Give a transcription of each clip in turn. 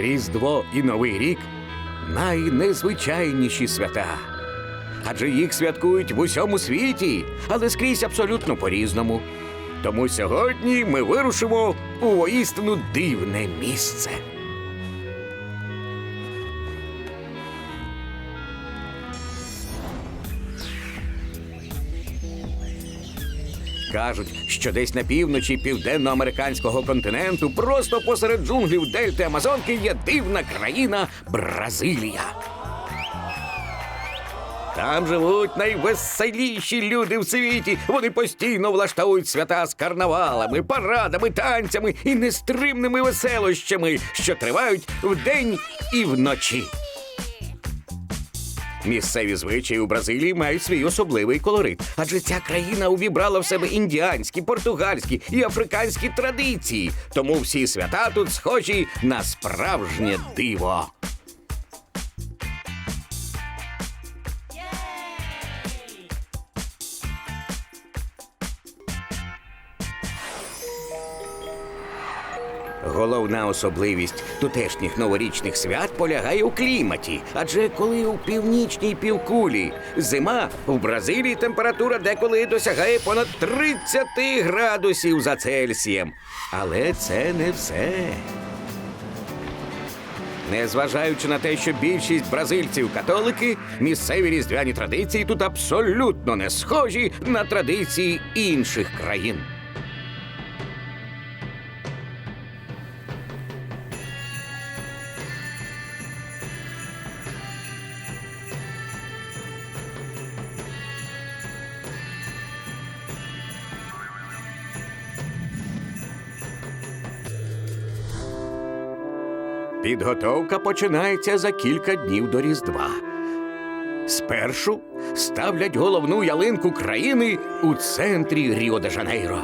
Різдво і Новий рік найнезвичайніші свята. Адже їх святкують в усьому світі, але скрізь абсолютно по-різному. Тому сьогодні ми вирушимо у воістину дивне місце. Кажуть, що десь на півночі південноамериканського континенту, просто посеред джунглів дельти Амазонки є дивна країна Бразилія. Там живуть найвеселіші люди в світі. Вони постійно влаштовують свята з карнавалами, парадами, танцями і нестримними веселощами, що тривають вдень і вночі. Місцеві звичаї у Бразилії мають свій особливий колорит, адже ця країна увібрала в себе індіанські, португальські і африканські традиції. Тому всі свята тут схожі на справжнє диво. Головна особливість тутешніх новорічних свят полягає у кліматі. Адже коли у північній півкулі зима в Бразилії температура деколи досягає понад 30 градусів за Цельсієм. Але це не все. Незважаючи на те, що більшість бразильців католики, місцеві різдвяні традиції тут абсолютно не схожі на традиції інших країн. Підготовка починається за кілька днів до Різдва. Спершу ставлять головну ялинку країни у центрі Ріо-де-Жанейро.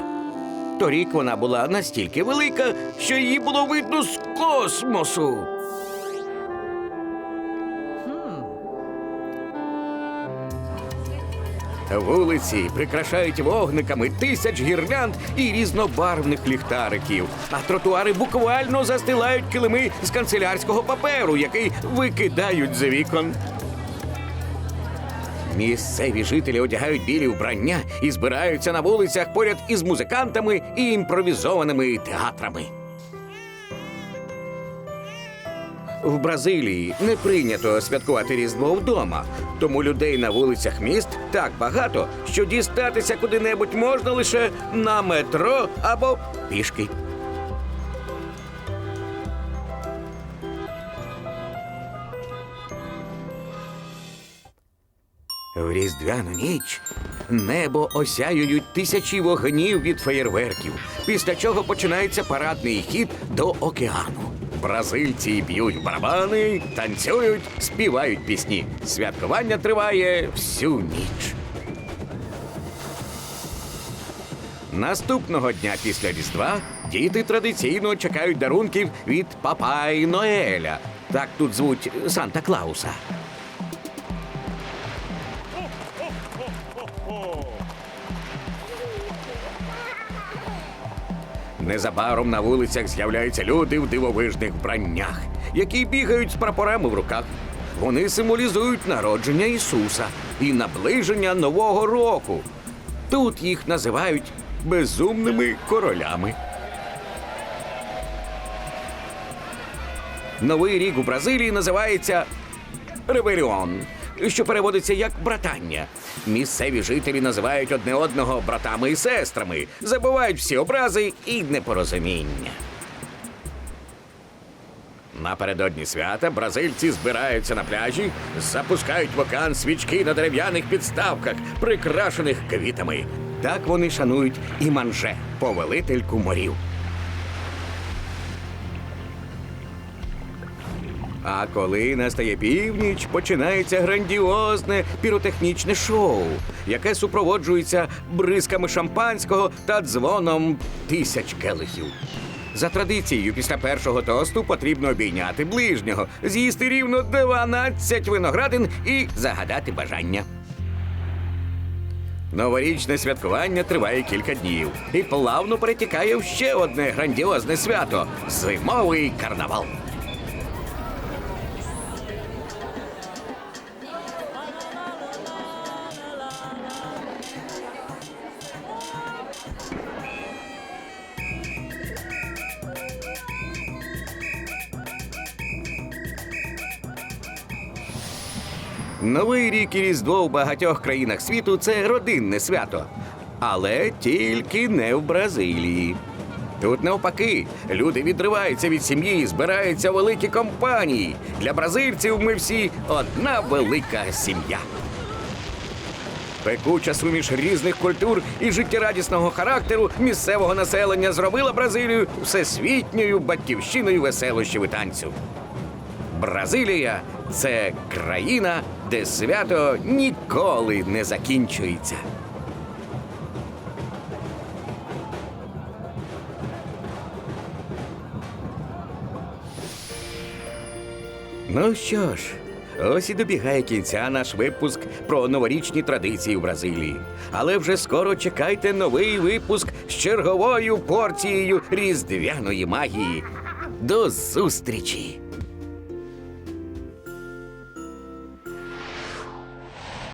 Торік вона була настільки велика, що її було видно з космосу. Вулиці прикрашають вогниками тисяч гірлянд і різнобарвних ліхтариків, а тротуари буквально застилають килими з канцелярського паперу, який викидають за вікон. Місцеві жителі одягають білі вбрання і збираються на вулицях поряд із музикантами і імпровізованими театрами. В Бразилії не прийнято святкувати Різдво вдома, тому людей на вулицях міст так багато, що дістатися куди-небудь можна лише на метро або пішки. В різдвяну ніч небо осяюють тисячі вогнів від феєрверків, після чого починається парадний хід до океану. Бразильці б'ють барабани, танцюють, співають пісні. Святкування триває всю ніч. Наступного дня після Різдва діти традиційно чекають дарунків від Папа і Ноеля. Так тут звуть Санта Клауса. Незабаром на вулицях з'являються люди в дивовижних вбраннях, які бігають з прапорами в руках. Вони символізують народження Ісуса і наближення Нового року. Тут їх називають безумними королями. Новий рік у Бразилії називається Ревеліон, що переводиться як братання. Місцеві жителі називають одне одного братами і сестрами, забувають всі образи і непорозуміння. Напередодні свята бразильці збираються на пляжі, запускають в океан свічки на дерев'яних підставках, прикрашених квітами. Так вони шанують і манже, повелительку морів. А коли настає північ, починається грандіозне піротехнічне шоу, яке супроводжується бризками шампанського та дзвоном тисяч келихів. За традицією, після першого тосту потрібно обійняти ближнього, з'їсти рівно 12 виноградин і загадати бажання. Новорічне святкування триває кілька днів і плавно перетікає в ще одне грандіозне свято зимовий карнавал. Новий рік і Різдво в багатьох країнах світу це родинне свято. Але тільки не в Бразилії. Тут навпаки, люди відриваються від сім'ї, збираються великі компанії. Для бразильців ми всі одна велика сім'я. Пекуча суміш різних культур і життєрадісного характеру місцевого населення зробила Бразилію всесвітньою батьківщиною веселощів і танцю. Бразилія це країна, де свято ніколи не закінчується. Ну що ж, ось і добігає кінця наш випуск про новорічні традиції в Бразилії. Але вже скоро чекайте новий випуск з черговою порцією різдвяної магії. До зустрічі!